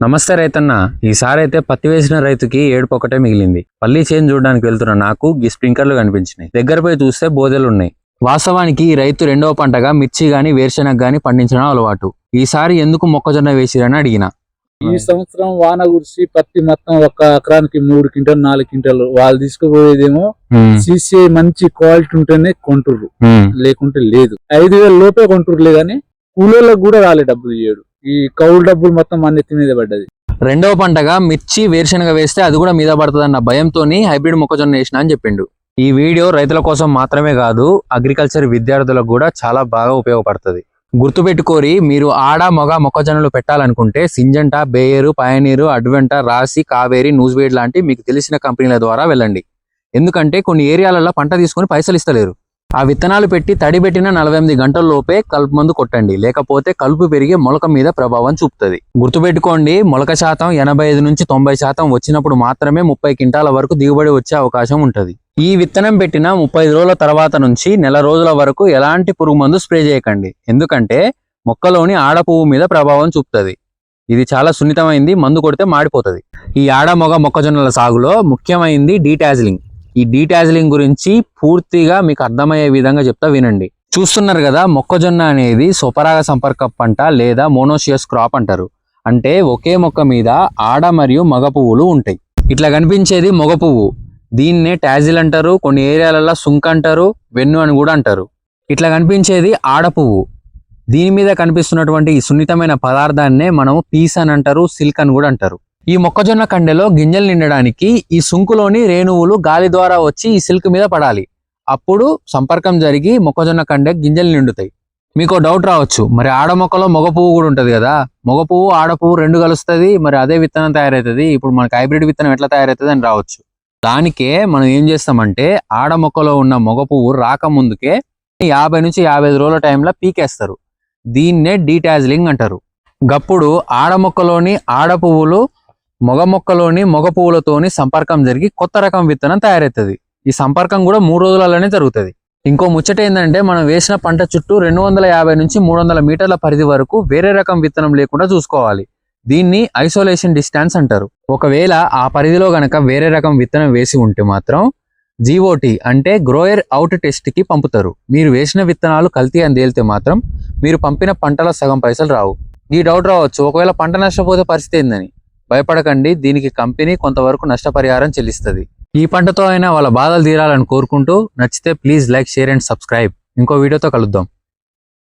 నమస్తే రైతన్న. ఈసారి అయితే పత్తి వేసిన రైతుకి ఏడుపు ఒకటే మిగిలింది. పల్లి చేను చూడడానికి వెళ్తున్న నాకు ఈ స్ప్రింకర్లు కనిపించినాయి. దగ్గర పోయి చూస్తే బోదెలు ఉన్నాయి వాస్తవానికి ఈ రైతు రెండవ పంటగా మిర్చి గాని వేరుశెనగ గాని పండించడం అలవాటు. ఈసారి ఎందుకు మొక్కజొన్న వేసిరని అడిగిన. ఈ సంవత్సరం వాన కురిసి పత్తి మొత్తం ఒక ఎకరానికి మూడు క్వింటల్ నాలుగు క్వింటల్ వాళ్ళు తీసుకుపోయేదేమో సీసీఐ మంచి క్వాలిటీ ఉంటేనే కొంటుర్రు. లేకుంటే లేదు. ఐదు వేల లోపే కొంటుర్రులే గానీ కూలీలకు కూడా రాలే డబ్బులు ఇయ్యడు ఈ కౌలు డబ్బులు మొత్తం మన నెత్తి మీద పడ్డది. రెండవ పంటగా మిర్చి వేరుశెనగ వేస్తే అది కూడా మీద పడుతుందన్న భయంతోని హైబ్రిడ్ మొక్కజొన్న వేసిన అని చెప్పిండు. ఈ వీడియో రైతుల కోసం మాత్రమే కాదు అగ్రికల్చర్ విద్యార్థులకు కూడా చాలా బాగా ఉపయోగపడుతుంది. గుర్తుపెట్టుకోరి మీరు ఆడ మగ మొక్కజొన్నలు పెట్టాలనుకుంటే సింజంటా బేయరు పయనీరు అడ్వెంట రాసి కావేరి న్యూస్వేడ్ లాంటి మీకు తెలిసిన కంపెనీల ద్వారా వెళ్ళండి. ఎందుకంటే కొన్ని ఏరియాలలో పంట తీసుకొని పైసలు ఇస్తలేరు. ఆ విత్తనాలు పెట్టి తడి పెట్టిన నలభై ఎనిమిది గంటల్లోపే కలుపు మందు కొట్టండి. లేకపోతే కలుపు పెరిగి మొలక మీద ప్రభావం చూపుతుంది. గుర్తుపెట్టుకోండి మొలక శాతం ఎనభై ఐదు నుంచి తొంభై శాతం వచ్చినప్పుడు మాత్రమే ముప్పై క్వింటాల వరకు దిగుబడి వచ్చే అవకాశం ఉంటుంది. ఈ విత్తనం పెట్టిన ముప్పై రోజుల తర్వాత నుంచి నెల రోజుల వరకు ఎలాంటి పురుగు మందు స్ప్రే చేయకండి. ఎందుకంటే మొక్కలోని ఆడ పువ్వు మీద ప్రభావం చూపుతుంది. ఇది చాలా సున్నితమైంది మందు కొడితే మాడిపోతుంది. ఈ ఆడ మొగ మొక్కజొన్నల సాగులో ముఖ్యమైంది డీటాజిలింగ్. ఈ డీటాజిలింగ్ గురించి పూర్తిగా మీకు అర్థమయ్యే విధంగా చెప్తా వినండి. చూస్తున్నారు కదా మొక్కజొన్న అనేది స్వపరాగ సంపర్క పంట లేదా మోనోషియస్ క్రాప్ అంటారు. అంటే ఒకే మొక్క మీద ఆడ మరియు మగ పువ్వులు ఉంటాయి. ఇట్లా కనిపించేది మగ పువ్వు. దీన్నే టాజిల్ అంటారు కొన్ని ఏరియాలలో సుంక్ అంటారు వెన్ను అని కూడా అంటారు. ఇట్లా కనిపించేది ఆడ పువ్వు. దీని మీద కనిపిస్తున్నటువంటి ఈ సున్నితమైన పదార్థాన్నే మనము పీస్ అని అంటారు సిల్క్ అని కూడా అంటారు. ఈ మొక్కజొన్న కండెలో గింజలు నిండడానికి ఈ సుంకులోని రేణువులు గాలి ద్వారా వచ్చి ఈ సిల్క్ మీద పడాలి. అప్పుడు సంపర్కం జరిగి మొక్కజొన్న కండె గింజలు నిండుతాయి. మీకు డౌట్ రావచ్చు. మరి ఆడ మొక్కలో మగ పువ్వు కూడా ఉంటది కదా? మగ పువ్వు ఆడ పువ్వు రెండు కలుస్తుంది మరి అదే విత్తనం తయారవుతుంది. ఇప్పుడు మనకి హైబ్రిడ్ విత్తనం ఎట్లా తయారవుతుంది అని రావచ్చు. దానికే మనం ఏం చేస్తామంటే ఆడ మొక్కలో ఉన్న మగ పువ్వు రాకముందుకే యాభై నుంచి యాభై ఐదు రోజుల టైంలో పీకేస్తారు. దీన్నే డీటాజిలింగ్ అంటారు. గప్పుడు ఆడ మొక్కలోని ఆడ పువ్వులు మొగ మొక్కలోని మొగ పువ్వులతోని సంపర్కం జరిగి కొత్త రకం విత్తనం తయారవుతుంది ఈ సంపర్కం కూడా మూడు రోజులలోనే జరుగుతుంది. ఇంకో ముచ్చట ఏంటంటే మనం వేసిన పంట చుట్టూ రెండు వందల యాభై నుంచి మూడు వందల మీటర్ల పరిధి వరకు వేరే రకం విత్తనం లేకుండా చూసుకోవాలి. దీన్ని ఐసోలేషన్ డిస్టాన్స్ అంటారు. ఒకవేళ ఆ పరిధిలో గనక వేరే రకం విత్తనం వేసి ఉంటే మాత్రం జీఓటి అంటే గ్రోయర్ అవుట్ టెస్ట్కి పంపుతారు. మీరు వేసిన విత్తనాలు కల్తీ అని తేలితే మాత్రం మీరు పంపిన పంటల సగం పైసలు రావు. ఈ డౌట్ రావచ్చు. ఒకవేళ పంట నష్టపోతే పరిస్థితి ఏందని? భయపడకండి దీనికి కంపెనీ కొంతవరకు నష్టపరిహారం చెల్లిస్తుంది. ఈ పంటతో అయినా వాళ్ళ బాధలు తీరాలని కోరుకుంటూ నచ్చితే please like share and subscribe. ఇంకో వీడియోతో కలుద్దాం.